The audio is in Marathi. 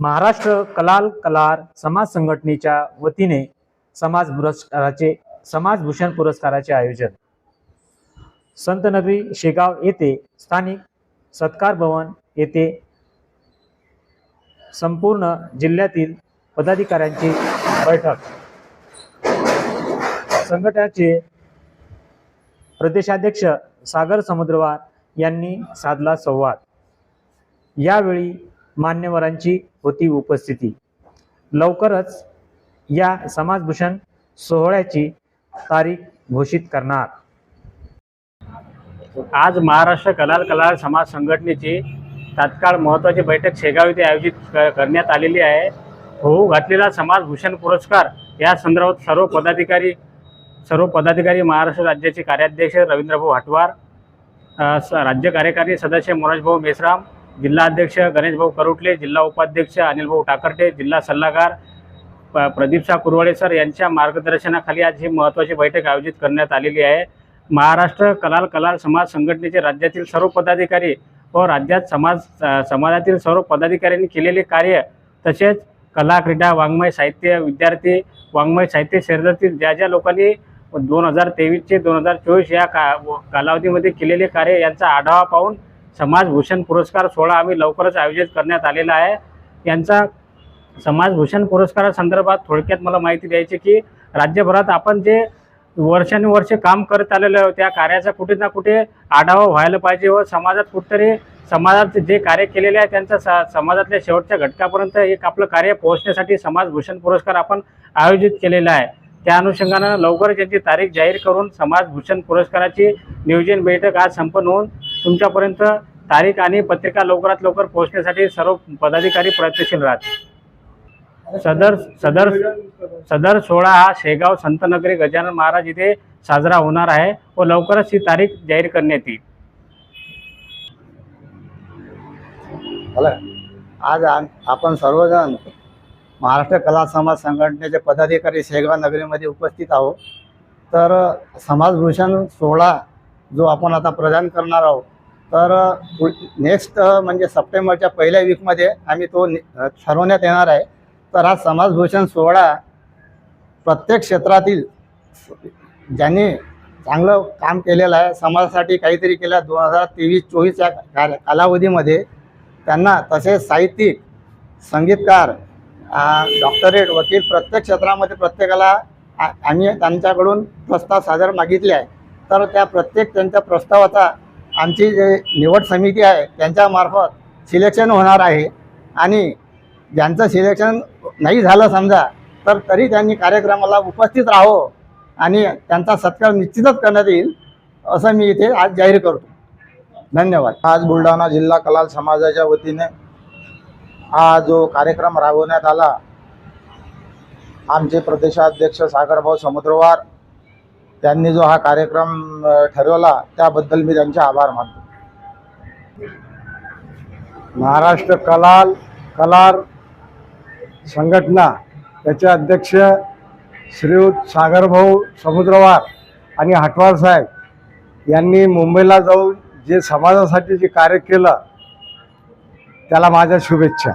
महाराष्ट्र कलाल कलार समाज संघटनेच्या वतीने समाज पुरस्काराचे समाजभूषण पुरस्काराचे आयोजन. संतनगरी शेगाव येथे स्थानिक सत्कार भवन येथे संपूर्ण जिल्ह्यातील पदाधिकाऱ्यांची बैठक. संघटनाचे प्रदेशाध्यक्ष सागर समुद्रवार यांनी साधला संवाद. यावेळी मान्यवरांची होती उपस्थिती. लवकरच या समाजभूषण सोहळ्याची तारीख घोषित करणार. आज महाराष्ट्र कलाल कलाल समाज संघटनेची तात्काळ महत्त्वाची बैठक शेगाव येथे आयोजित क- करण्यात आलेली आहे. होऊ घातलेला समाजभूषण पुरस्कार या संदर्भात सर्व पदाधिकारी सर्व पदाधिकारी महाराष्ट्र राज्याचे कार्याध्यक्ष रवींद्रभाऊ हटवार स- राज्य कार्यकारी सदस्य मोराजभाऊ मेश्राम जिल्हा अध्यक्ष गणेशभाऊ करुटले जिल्हा उपाध्यक्ष अनिलभाऊ टाकरटे जिल्हा सल्लागार प- प्रदीपशा शाह सर यांच्या मार्गदर्शनाखाली आज ही महत्त्वाची बैठक आयोजित करण्यात आलेली आहे. महाराष्ट्र कलाल कलाल समाज संघटनेचे राज्यातील सर्व पदाधिकारी व राज्यात समाज समाजातील सर्व पदाधिकाऱ्यांनी केलेले कार्य तसेच कला क्रीडा वाङ्मय साहित्य विद्यार्थी वाङ्मय साहित्य क्षेत्रातील ज्या ज्या लोकांनी दोन हजार तेवीसचे दोन हजार चोवीस या का कालावधीमध्ये केलेले कार्य यांचा आढावा पाहून समाजभूषण पुरस्कार सोहळा आम्ही लवकरच आयोजित करण्यात आलेला आहे. यांचा समाजभूषण पुरस्कारासंदर्भात थोडक्यात मला माहिती द्यायची की राज्यभरात आपण जे वर्षानुवर्षे काम करत आलेलो आहे त्या कार्याचा कुठे ना कुठे आढावा व्हायला पाहिजे व समाजात कुठेतरी समाजात जे कार्य केलेले आहे त्यांचा स समाजातल्या शेवटच्या घटकापर्यंत एक आपलं कार्य पोहोचण्यासाठी समाजभूषण पुरस्कार आपण आयोजित केलेला आहे. त्या अनुषंगानं लवकरच यांची तारीख जाहीर करून समाजभूषण पुरस्काराची नियोजन बैठक आज संपन्न होऊन तुमच्यापर्यंत तारीख आणि पत्रिका लवकरात लवकर पोहोचण्यासाठी सर्व पदाधिकारी प्रयत्नशील राहतील. सदर सदर सदर सोहळा हा शेगाव संतनगरी गजानन महाराज इथे साजरा होणार आहे व लवकरच ही तारीख जाहीर करण्यात येईल. आज आपण सर्वजण महाराष्ट्र कला समाज संघटनेचे पदाधिकारी शेगाव नगरीमध्ये उपस्थित आहोत. तर समाजभूषण सोहळा जो आपण आता प्रदान करणार आहोत तर नेक्स्ट म्हणजे सप्टेंबरच्या पहिल्या वीकमध्ये आम्ही तो ठरवण्यात येणार आहे. तर हा समाजभूषण सोहळा प्रत्येक क्षेत्रातील ज्यांनी चांगलं काम केलेलं आहे समाजासाठी काहीतरी केलं दोन हजार तेवीस चोवीसच्या या कालावधीमध्ये त्यांना तसेच साहित्यिक संगीतकार डॉक्टरेट वकील प्रत्येक क्षेत्रामध्ये प्रत्येकाला आ- आम्ही त्यांच्याकडून प्रस्ताव सादर मागितले आहे. तर त्या प्रत्येक त्यांच्या प्रस्तावाचा आमची जे निवड समिती आहे त्यांच्यामार्फत सिलेक्शन होणार आहे. आणि ज्यांचं सिलेक्शन नाही झालं समजा तर तरी त्यांनी कार्यक्रमाला उपस्थित राहो आणि त्यांचा सत्कार निश्चितच करण्यात येईल असं मी इथे आज जाहीर करतो. धन्यवाद. आज बुलढाणा जिल्हा कलाल समाजाच्या वतीने हा जो कार्यक्रम राबवण्यात आला आमचे प्रदेशाध्यक्ष सागरभाऊ समुद्रवार त्यांनी जो हा कार्यक्रम ठरवला त्याबद्दल मी त्यांचे आभार मानतो. महाराष्ट्र कलाल कलार संघटना त्याचे अध्यक्ष श्रीयुत सागरभाऊ समुद्रवार आणि हटवार साहेब यांनी मुंबईला जाऊन जे समाजासाठी जे कार्य केलं त्याला माझ्या शुभेच्छा.